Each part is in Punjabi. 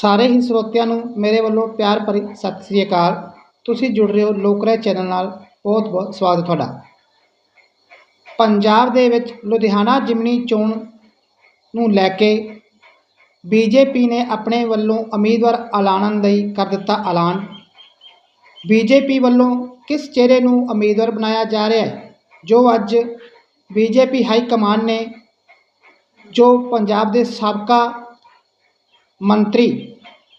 ਸਾਰੇ ਹੀ ਸਰੋਤਿਆਂ ਨੂੰ ਮੇਰੇ ਵੱਲੋਂ ਪਿਆਰ ਭਰੀ ਸਤਿ ਸ੍ਰੀ ਅਕਾਲ। ਤੁਸੀਂ ਜੁੜ ਰਹੇ ਹੋ ਲੋਕ ਰਾਏ ਚੈਨਲ ਨਾਲ। ਬਹੁਤ ਬਹੁਤ ਸਵਾਗਤ ਤੁਹਾਡਾ। ਪੰਜਾਬ ਦੇ ਵਿੱਚ ਲੁਧਿਆਣਾ ਜਿਮਨੀ ਚੋਣ ਨੂੰ ਲੈ ਕੇ ਬੀਜੇਪੀ ਨੇ ਆਪਣੇ ਵੱਲੋਂ ਉਮੀਦਵਾਰ ਐਲਾਨਣ ਲਈ ਕਰ ਦਿੱਤਾ ਐਲਾਨ। ਬੀਜੇਪੀ ਵੱਲੋਂ ਕਿਸ ਚਿਹਰੇ ਨੂੰ ਉਮੀਦਵਾਰ ਬਣਾਇਆ ਜਾ ਰਿਹਾ ਹੈ? ਜੋ ਅੱਜ ਬੀਜੇਪੀ ਹਾਈ ਕਮਾਨ ਨੇ, ਜੋ ਪੰਜਾਬ ਦੇ ਸਾਬਕਾ ਮੰਤਰੀ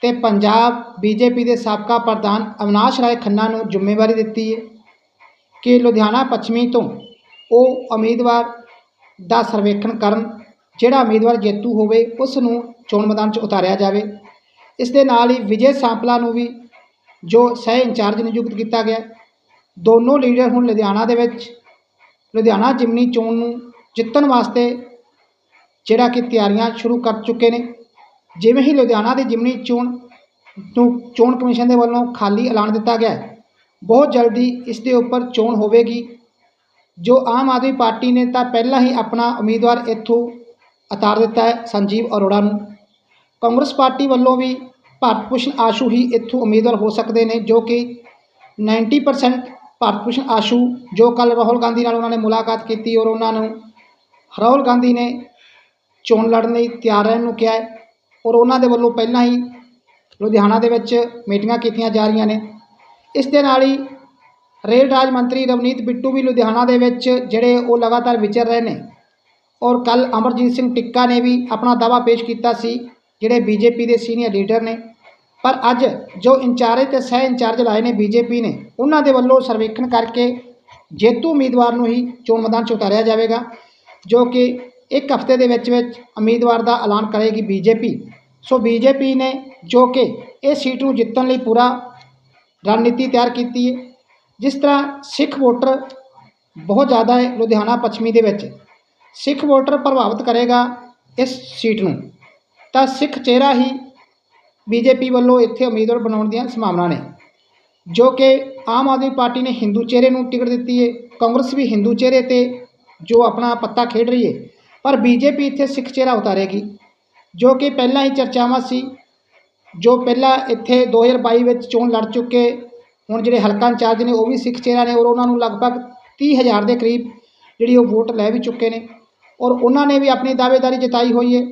ਤੇ ਪੰਜਾਬ ਬੀਜੇਪੀ ਦੇ ਸਾਬਕਾ ਪ੍ਰਧਾਨ ਅਵਿਨਾਸ਼ ਰਾਏ ਖੰਨਾ ਨੂੰ ਜ਼ਿੰਮੇਵਾਰੀ ਦਿੱਤੀ ਹੈ ਕਿ ਲੁਧਿਆਣਾ ਪੱਛਮੀ ਤੋਂ ਉਹ ਉਮੀਦਵਾਰ ਦਾ ਸਰਵੇਖਣ ਕਰਨ, ਜਿਹੜਾ ਉਮੀਦਵਾਰ ਜੇਤੂ ਹੋਵੇ, ਉਸ ਨੂੰ ਚੋਣ ਮੈਦਾਨ 'ਚ ਉਤਾਰਿਆ ਜਾਵੇ। ਇਸ ਦੇ ਨਾਲ ਹੀ ਵਿਜੇ ਸਾਂਪਲਾ ਨੂੰ ਵੀ ਜੋ ਸਹਿ ਇੰਚਾਰਜ ਨਿਯੁਕਤ ਕੀਤਾ ਗਿਆ। ਦੋਨੋਂ ਲੀਡਰ ਹੁਣ ਲੁਧਿਆਣਾ ਦੇ ਵਿੱਚ, ਲੁਧਿਆਣਾ ਜਿਮਨੀ ਚੋਣ ਨੂੰ ਜਿੱਤਣ ਵਾਸਤੇ ਜਿਹੜਾ ਕਿ ਤਿਆਰੀਆਂ ਸ਼ੁਰੂ ਕਰ ਚੁੱਕੇ ਨੇ। ਜਿਵੇਂ ਹੀ ਲੁਧਿਆਣਾ ਦੀ ਜਿਮਨੀ ਚੋਣ ਤੋਂ ਚੋਣ ਕਮਿਸ਼ਨ ਦੇ ਵੱਲੋਂ ਖਾਲੀ ਐਲਾਨ ਦਿੱਤਾ ਗਿਆ ਹੈ, ਬਹੁਤ ਜਲਦੀ ਇਸ ਦੇ ਉੱਪਰ ਚੋਣ ਹੋਵੇਗੀ। ਜੋ ਆਮ ਆਦਮੀ ਪਾਰਟੀ ਨੇ ਤਾਂ ਪਹਿਲਾਂ ਹੀ ਆਪਣਾ ਉਮੀਦਵਾਰ ਇੱਥੋਂ ਉਤਾਰ ਦਿੱਤਾ ਹੈ ਸੰਜੀਵ ਅਰੋੜਾ ਨੂੰ। ਕਾਂਗਰਸ ਪਾਰਟੀ ਵੱਲੋਂ ਵੀ ਭਾਰਤ ਭੂਸ਼ਣ ਆਸ਼ੂ ਹੀ ਇੱਥੋਂ ਉਮੀਦਵਾਰ ਹੋ ਸਕਦੇ ਨੇ ਜੋ ਕਿ 90% ਭਾਰਤ ਭੂਸ਼ਣ ਆਸ਼ੂ ਜੋ ਕੱਲ ਰਾਹੁਲ ਗਾਂਧੀ ਨਾਲ ਉਹਨਾਂ ਨੇ ਮੁਲਾਕਾਤ ਕੀਤੀ ਔਰ ਉਹਨਾਂ ਨੂੰ ਰਾਹੁਲ ਗਾਂਧੀ ਨੇ ਚੋਣ ਲੜਨ ਲਈ ਤਿਆਰ ਰਹਿਣ ਨੂੰ ਕਿਹਾ ਹੈ। ਔਰ ਉਹਨਾਂ ਦੇ ਵੱਲੋਂ ਪਹਿਲਾਂ ਹੀ ਲੁਧਿਆਣਾ ਦੇ ਵਿੱਚ ਮੀਟਿੰਗਾਂ ਕੀਤੀਆਂ ਜਾ ਰਹੀਆਂ ਨੇ। ਇਸ ਦੇ ਨਾਲ ਹੀ ਰੇਲ ਰਾਜ ਮੰਤਰੀ ਰਵਨੀਤ ਬਿੱਟੂ ਵੀ ਲੁਧਿਆਣਾ ਦੇ ਵਿੱਚ ਜਿਹੜੇ ਉਹ ਲਗਾਤਾਰ ਵਿਚਰ ਰਹੇ ਨੇ। ਔਰ ਕੱਲ ਅਮਰਜੀਤ ਸਿੰਘ ਟਿੱਕਾ ਨੇ ਵੀ ਆਪਣਾ ਦਾਅਵਾ ਪੇਸ਼ ਕੀਤਾ ਸੀ, ਜਿਹੜੇ ਬੀਜੇਪੀ ਦੇ ਸੀਨੀਅਰ ਲੀਡਰ ਨੇ। ਪਰ ਅੱਜ ਜੋ ਇੰਚਾਰਜ ਤੇ ਸਹਿ ਇੰਚਾਰਜ ਲਾਏ ਨੇ ਬੀਜੇਪੀ ਨੇ, ਉਹਨਾਂ ਦੇ ਵੱਲੋਂ ਸਰਵੇਖਣ ਕਰਕੇ ਜੇਤੂ ਉਮੀਦਵਾਰ ਨੂੰ ਹੀ ਚੋਣ ਮੈਦਾਨ 'ਚ ਉਤਾਰਿਆ ਜਾਵੇਗਾ, ਜੋ ਕਿ ਇੱਕ ਹਫ਼ਤੇ ਦੇ ਵਿੱਚ ਵਿੱਚ ਉਮੀਦਵਾਰ ਦਾ ਐਲਾਨ ਕਰੇਗੀ ਬੀਜੇਪੀ। ਸੋ ਬੀਜੇਪੀ ਨੇ ਜੋ ਕਿ ਇਹ ਸੀਟ ਨੂੰ ਜਿੱਤਣ ਲਈ ਪੂਰਾ ਰਣਨੀਤੀ ਤਿਆਰ ਕੀਤੀ ਹੈ, ਜਿਸ ਤਰ੍ਹਾਂ ਸਿੱਖ ਵੋਟਰ ਬਹੁਤ ਜ਼ਿਆਦਾ ਹੈ ਲੁਧਿਆਣਾ ਪੱਛਮੀ ਦੇ ਵਿੱਚ। ਸਿੱਖ ਵੋਟਰ ਪ੍ਰਭਾਵਿਤ ਕਰੇਗਾ ਇਸ ਸੀਟ ਨੂੰ। ਤਾਂ ਸਿੱਖ ਚਿਹਰਾ ਹੀ ਬੀਜੇਪੀ ਵੱਲੋਂ ਇੱਥੇ ਉਮੀਦਵਾਰ ਬਣਾਉਣ ਦੀਆਂ ਸੰਭਾਵਨਾ ਨੇ, ਜੋ ਕਿ ਆਮ ਆਦਮੀ ਪਾਰਟੀ ਨੇ ਹਿੰਦੂ ਚਿਹਰੇ ਨੂੰ ਟਿਕਟ ਦਿੱਤੀ ਹੈ। ਕਾਂਗਰਸ ਵੀ ਹਿੰਦੂ ਚਿਹਰੇ ਤੇ ਜੋ ਆਪਣਾ ਪੱਤਾ ਖੇਡ ਰਹੀ ਹੈ। ਪਰ ਬੀਜੇਪੀ ਇੱਥੇ ਸਿੱਖ ਚਿਹਰਾ ਉਤਾਰੇਗੀ, ਜੋ ਕਿ ਪਹਿਲਾਂ ਹੀ ਚਰਚਾਵਾਂ ਸੀ, ਜੋ ਪਹਿਲਾਂ ਇੱਥੇ 2022 ਵਿੱਚ ਚੋਣ ਲੜ ਚੁੱਕੇ, ਹੁਣ ਜਿਹੜੇ ਹਲਕਾ ਇੰਚਾਰਜ ਨੇ ਉਹ ਵੀ ਸਿੱਖ ਚਿਹਰਾ ਨੇ ਔਰ ਉਹਨਾਂ ਨੂੰ ਲਗਭਗ 30000 ਦੇ ਕਰੀਬ ਜਿਹੜੀ ਉਹ ਵੋਟ ਲੈ ਵੀ ਚੁੱਕੇ ਨੇ ਔਰ ਉਹਨਾਂ ਨੇ ਵੀ ਆਪਣੀ ਦਾਅਵੇਦਾਰੀ ਜਤਾਈ ਹੋਈ ਹੈ,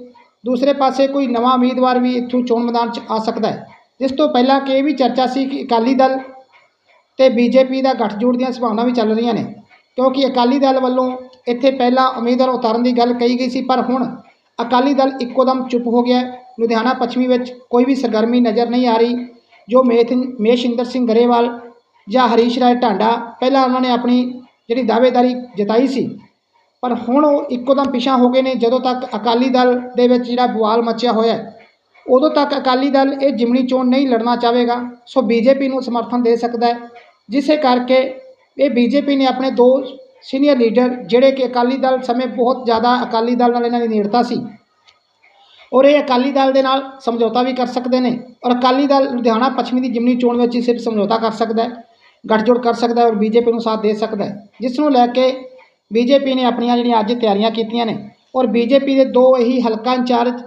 ਦੂਸਰੇ ਪਾਸੇ ਕੋਈ ਨਵਾਂ ਉਮੀਦਵਾਰ ਵੀ ਇੱਥੋਂ ਚੋਣ ਮੈਦਾਨ 'ਚ ਆ ਸਕਦਾ ਹੈ, ਜਿਸ ਤੋਂ ਪਹਿਲਾਂ ਕਿ ਇਹ ਵੀ ਚਰਚਾ ਸੀ ਕਿ ਅਕਾਲੀ ਦਲ ਤੇ ਬੀਜੇਪੀ ਦਾ ਗੱਠਜੋੜ ਦੀਆਂ ਸੰਭਾਵਨਾ ਵੀ ਚੱਲ ਰਹੀਆਂ ਨੇ। ਕਿਉਂਕਿ ਅਕਾਲੀ ਦਲ ਵੱਲੋਂ ਇੱਥੇ ਪਹਿਲਾਂ ਉਮੀਦਵਾਰ ਉਤਾਰਨ ਦੀ ਗੱਲ ਕਹੀ ਗਈ ਸੀ, ਪਰ ਹੁਣ ਅਕਾਲੀ ਦਲ ਇੱਕੋ ਦਮ ਚੁੱਪ ਹੋ ਗਿਆ ਲੁਧਿਆਣਾ ਪੱਛਮੀ ਵਿੱਚ ਕੋਈ ਵੀ ਸਰਗਰਮੀ ਨਜ਼ਰ ਨਹੀਂ ਆ ਰਹੀ, ਜੋ ਮੇਥ, ਮੇਸ਼ਿੰਦਰ ਸਿੰਘ ਗਰੇਵਾਲ ਜਾਂ ਹਰੀਸ਼ ਰਾਏ ਢਾਂਡਾ, ਪਹਿਲਾਂ ਉਹਨਾਂ ਨੇ ਆਪਣੀ ਜਿਹੜੀ ਦਾਅਵੇਦਾਰੀ ਜਤਾਈ ਸੀ, ਪਰ ਹੁਣ ਉਹ ਇੱਕੋ ਦਮ ਪਿਛਾਂ ਹੋ ਗਏ ਨੇ, ਜਦੋਂ ਤੱਕ ਅਕਾਲੀ ਦਲ ਦੇ ਵਿੱਚ ਜਿਹੜਾ ਬਵਾਲ ਮੱਚਿਆ ਹੋਇਆ ਉਦੋਂ ਤੱਕ ਅਕਾਲੀ ਦਲ ਇਹ ਜਿਮਣੀ ਚੋਣ ਨਹੀਂ ਲੜਨਾ ਚਾਹੇਗਾ, ਸੋ ਬੀਜੇਪੀ ਨੂੰ ਸਮਰਥਨ ਦੇ ਸਕਦਾ ਹੈ। ਜਿਸੇ ਕਰਕੇ ਇਹ ਬੀਜੇਪੀ ਨੇ ਆਪਣੇ ਦੋ ਸੀਨੀਅਰ ਲੀਡਰ ਜਿਹੜੇ ਕਿ ਅਕਾਲੀ ਦਲ ਸਮੇਂ ਬਹੁਤ ਜ਼ਿਆਦਾ ਅਕਾਲੀ ਦਲ ਨਾਲ ਇਹਨਾਂ ਦੀ ਨੇੜਤਾ ਸੀ। ਔਰ ਇਹ ਅਕਾਲੀ ਦਲ ਦੇ ਨਾਲ ਸਮਝੌਤਾ ਵੀ ਕਰ ਸਕਦੇ ਨੇ। ਔਰ ਅਕਾਲੀ ਦਲ ਲੁਧਿਆਣਾ ਪੱਛਮੀ ਦੀ ਜਿਮਨੀ ਚੋਣ ਵਿੱਚ ਹੀ ਸਿਰਫ ਸਮਝੌਤਾ ਕਰ ਸਕਦਾ ਹੈ, ਗੱਠਜੋੜ ਕਰ ਸਕਦਾ ਹੈ ਔਰ ਬੀਜੇਪੀ ਨੂੰ ਸਾਥ ਦੇ ਸਕਦਾ ਹੈ। ਜਿਸ ਨੂੰ ਲੈ ਕੇ ਬੀਜੇਪੀ ਨੇ ਆਪਣੀਆਂ ਜਿਹੜੀਆਂ ਅੱਜ ਤਿਆਰੀਆਂ ਕੀਤੀਆਂ ਨੇ ਔਰ ਬੀਜੇਪੀ ਦੇ ਦੋ ਇਹੀ ਹਲਕਾ ਇੰਚਾਰਜ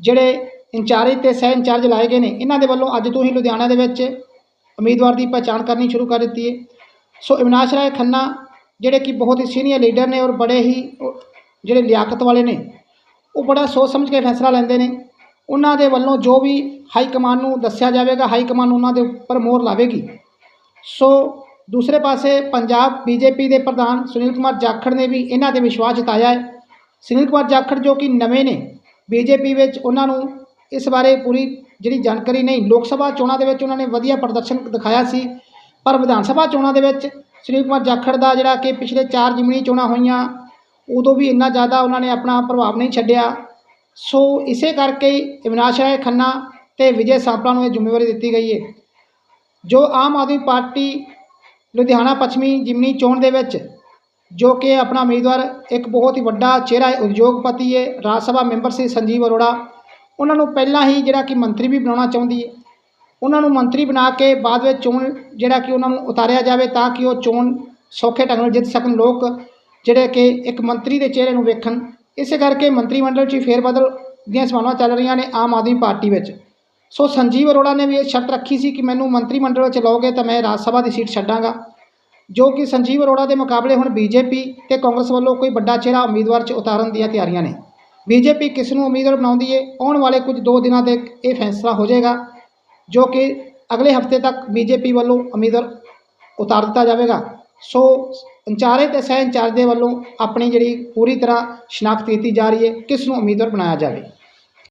ਜਿਹੜੇ ਇੰਚਾਰਜ ਤੇ ਸਹਿ ਇੰਚਾਰਜ ਲਾਏ ਗਏ ਨੇ, ਇਹਨਾਂ ਦੇ ਵੱਲੋਂ ਅੱਜ ਤੋਂ ਹੀ ਲੁਧਿਆਣਾ ਦੇ ਵਿੱਚ ਉਮੀਦਵਾਰ ਦੀ ਪਛਾਣ ਕਰਨੀ ਸ਼ੁਰੂ ਕਰ ਦਿੱਤੀ ਹੈ। ਸੋ ਅਵਿਨਾਸ਼ ਰਾਏ ਖੰਨਾ ਜਿਹੜੇ ਕਿ ਬਹੁਤ ਹੀ ਸੀਨੀਅਰ ਲੀਡਰ ਨੇ ਔਰ ਬੜੇ ਹੀ ਜਿਹੜੇ ਲਿਆਕਤ ਵਾਲੇ ਨੇ, ਉਹ ਬੜਾ ਸੋਚ ਸਮਝ ਕੇ ਫੈਸਲਾ ਲੈਂਦੇ ਨੇ। ਉਹਨਾਂ ਦੇ ਵੱਲੋਂ ਜੋ ਵੀ ਹਾਈ ਕਮਾਨ ਨੂੰ ਦੱਸਿਆ ਜਾਵੇਗਾ ਹਾਈ ਕਮਾਨ ਉਹਨਾਂ ਦੇ ਉੱਪਰ ਮੋਹਰ ਲਾਵੇਗੀ। ਸੋ ਦੂਸਰੇ ਪਾਸੇ ਪੰਜਾਬ ਬੀਜੇਪੀ ਦੇ ਪ੍ਰਧਾਨ ਸੁਨੀਲ ਕੁਮਾਰ ਜਾਖੜ ਨੇ ਵੀ ਇਹਨਾਂ ਤੇ ਵਿਸ਼ਵਾਸ ਜਤਾਇਆ ਹੈ। ਸੁਨੀਲ ਕੁਮਾਰ ਜਾਖੜ ਜੋ ਕਿ ਨਵੇਂ ਨੇ ਬੀਜੇਪੀ ਵਿੱਚ, ਉਹਨਾਂ ਨੂੰ ਇਸ ਬਾਰੇ ਪੂਰੀ ਜਿਹੜੀ ਜਾਣਕਾਰੀ ਨਹੀਂ, ਲੋਕ ਸਭਾ ਚੋਣਾਂ ਦੇ ਵਿੱਚ ਉਹਨਾਂ ਨੇ ਵਧੀਆ ਪ੍ਰਦਰਸ਼ਨ ਦਿਖਾਇਆ ਸੀ। ਪਰ ਵਿਧਾਨ ਸਭਾ ਚੋਣਾਂ ਦੇ ਵਿੱਚ ਸ੍ਰੀ ਕੁਮਾਰ ਜਾਖੜ ਦਾ ਜਿਹੜਾ ਕਿ ਪਿਛਲੇ ਚਾਰ ਜਿਮਣੀ ਚੋਣਾਂ ਹੋਈਆਂ, ਉਦੋਂ ਵੀ ਇੰਨਾ ਜ਼ਿਆਦਾ ਉਹਨਾਂ ਨੇ ਆਪਣਾ ਪ੍ਰਭਾਵ ਨਹੀਂ ਛੱਡਿਆ। ਸੋ ਇਸੇ ਕਰਕੇ ਹੀ ਅਵਿਨਾਸ਼ ਰਾਏ ਖੰਨਾ ਤੇ ਵਿਜੇ ਸਾਂਪਲਾ ਨੂੰ ਇਹ ਜ਼ਿੰਮੇਵਾਰੀ ਦਿੱਤੀ ਗਈ ਹੈ। ਜੋ ਆਮ ਆਦਮੀ ਪਾਰਟੀ ਲੁਧਿਆਣਾ ਪੱਛਮੀ ਜਿਮਨੀ ਚੋਣ ਦੇ ਵਿੱਚ, ਜੋ ਕਿ ਆਪਣਾ ਉਮੀਦਵਾਰ ਇੱਕ ਬਹੁਤ ਹੀ ਵੱਡਾ ਚਿਹਰਾ ਹੈ, ਉਦਯੋਗਪਤੀ ਹੈ, ਰਾਜ ਸਭਾ ਮੈਂਬਰ ਸੀ ਸੰਜੀਵ ਅਰੋੜਾ, ਉਹਨਾਂ ਨੂੰ ਪਹਿਲਾਂ ਹੀ ਜਿਹੜਾ ਕਿ ਮੰਤਰੀ ਵੀ ਬਣਾਉਣਾ ਚਾਹੁੰਦੀ ਹੈ। ਉਹਨਾਂ ਨੂੰ ਮੰਤਰੀ ਬਣਾ ਕੇ ਬਾਅਦ ਵਿੱਚ ਚੋਣ ਜਿਹੜਾ ਕਿ ਉਹਨਾਂ ਨੂੰ ਉਤਾਰਿਆ ਜਾਵੇ ਤਾਂ ਕਿ ਉਹ ਚੋਣ ਸੌਖੇ ਢੰਗ ਨਾਲ ਜਿੱਤ ਸਕਣ, ਲੋਕ ਜਿਹੜੇ ਕਿ ਇੱਕ ਮੰਤਰੀ ਦੇ ਚਿਹਰੇ ਨੂੰ ਵੇਖਣ। ਇਸੇ ਕਰਕੇ ਮੰਤਰੀ ਮੰਡਲ 'ਚ ਫੇਰ ਬਦਲ ਦੀਆਂ ਸੰਭਾਵਨਾਵਾਂ ਚੱਲ ਰਹੀਆਂ ਨੇ ਆਮ ਆਦਮੀ ਪਾਰਟੀ ਵਿੱਚ। ਸੋ ਸੰਜੀਵ ਅਰੋੜਾ ਨੇ ਵੀ ਇਹ ਸ਼ਰਤ ਰੱਖੀ ਸੀ ਕਿ ਮੈਨੂੰ ਮੰਤਰੀ ਮੰਡਲ ਵਿੱਚ ਲਓਗੇ ਤਾਂ ਮੈਂ ਰਾਜ ਸਭਾ ਦੀ ਸੀਟ ਛੱਡਾਂਗਾ। ਜੋ ਕਿ ਸੰਜੀਵ ਅਰੋੜਾ ਦੇ ਮੁਕਾਬਲੇ ਹੁਣ ਬੀਜੇਪੀ ਤੇ ਕਾਂਗਰਸ ਵੱਲੋਂ ਕੋਈ ਵੱਡਾ ਚਿਹਰਾ ਉਮੀਦਵਾਰ 'ਚ ਉਤਾਰਨ ਦੀਆਂ ਤਿਆਰੀਆਂ ਨੇ। ਬੀਜੇਪੀ ਕਿਸ ਨੂੰ ਉਮੀਦਵਾਰ ਬਣਾਉਂਦੀ ਏ? ਆਉਣ ਵਾਲੇ ਕੁਝ ਦੋ ਦਿਨਾਂ ਦੇ ਇਹ ਫੈਸਲਾ ਹੋ ਜਾਏਗਾ। ਜੋ ਕਿ ਅਗਲੇ ਹਫ਼ਤੇ ਤੱਕ ਬੀਜੇਪੀ ਵੱਲੋਂ ਉਮੀਦਵਾਰ ਉਤਾਰ ਦਿੱਤਾ ਜਾਵੇਗਾ। ਸੋ ਇੰਚਾਰਜ ਤੇ ਸਹਿ ਇੰਚਾਰਜ ਦੇ ਵੱਲੋਂ ਆਪਣੀ ਜਿਹੜੀ ਪੂਰੀ ਤਰ੍ਹਾਂ ਸ਼ਨਾਖਤ ਕੀਤੀ ਜਾ ਰਹੀ ਹੈ, ਕਿਸ ਨੂੰ ਉਮੀਦਵਾਰ ਬਣਾਇਆ ਜਾਵੇ?